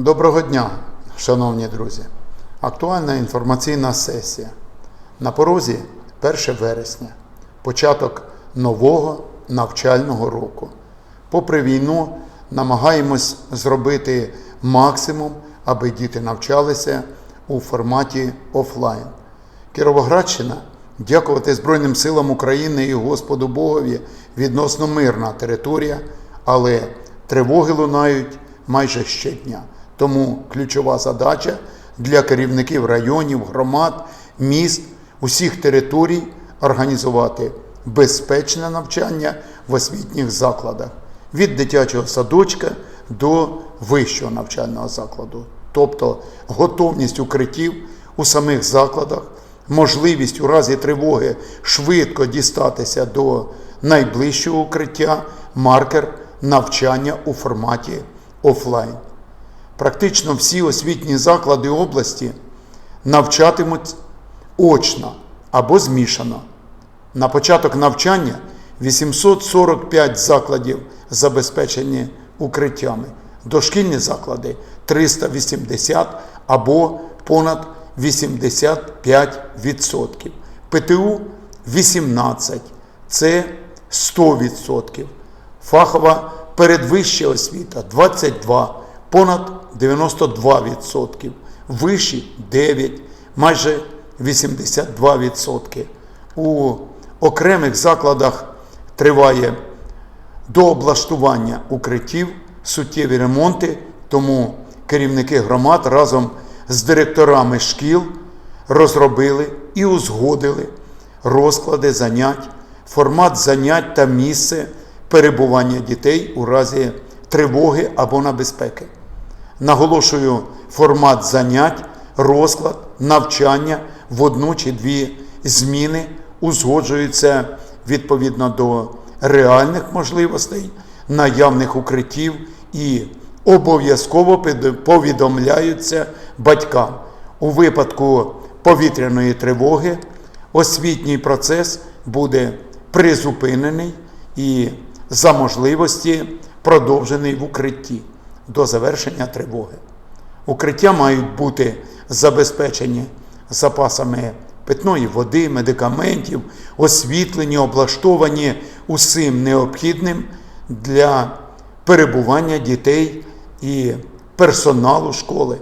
Доброго дня, шановні друзі. Актуальна інформаційна сесія. На порозі 1 вересня, початок нового навчального року. Попри війну, намагаємось зробити максимум, аби діти навчалися у форматі офлайн. Кіровоградщина, дякувати Збройним силам України і Господу Богові, відносно мирна територія, але тривоги лунають майже щодня. Тому ключова задача для керівників районів, громад, міст, усіх територій організувати безпечне навчання в освітніх закладах від дитячого садочка до вищого навчального закладу, тобто готовність укриттів у самих закладах, можливість у разі тривоги швидко дістатися до найближчого укриття, маркер навчання у форматі офлайн. Практично всі освітні заклади області навчатимуть очно або змішано. На початок навчання 845 закладів забезпечені укриттями, дошкільні заклади 380 або понад 85%. ПТУ 18, це 100%. Фахова передвища освіта 22, понад 92%, вищі 9%, майже 82%. У окремих закладах триває дооблаштування укриттів, суттєві ремонти, тому керівники громад разом з директорами шкіл розробили і узгодили розклади занять, формат занять та місце перебування дітей у разі тривоги або небезпеки. Наголошую формат занять, розклад, навчання в одну чи дві зміни узгоджуються відповідно до реальних можливостей, наявних укриттів і обов'язково повідомляються батькам. У випадку повітряної тривоги освітній процес буде призупинений і за можливості продовжений в укритті до завершення тривоги. Укриття мають бути забезпечені запасами питної води, медикаментів, освітлені, облаштовані усім необхідним для перебування дітей і персоналу школи.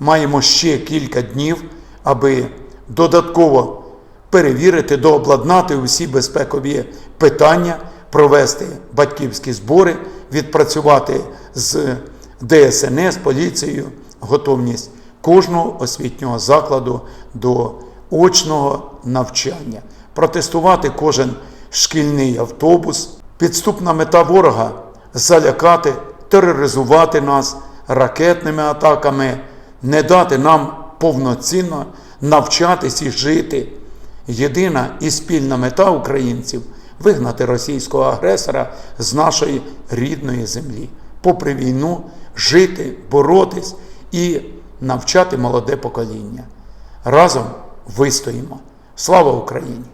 Маємо ще кілька днів, аби додатково перевірити, дообладнати усі безпекові питання, провести батьківські збори, відпрацювати з ДСНС, поліцією готовність кожного освітнього закладу до очного навчання, протестувати кожен шкільний автобус. Підступна мета ворога залякати, тероризувати нас ракетними атаками, не дати нам повноцінно навчатись і жити. Єдина і спільна мета українців вигнати російського агресора з нашої рідної землі, попри війну, жити, боротись і навчати молоде покоління. Разом вистоїмо. Слава Україні!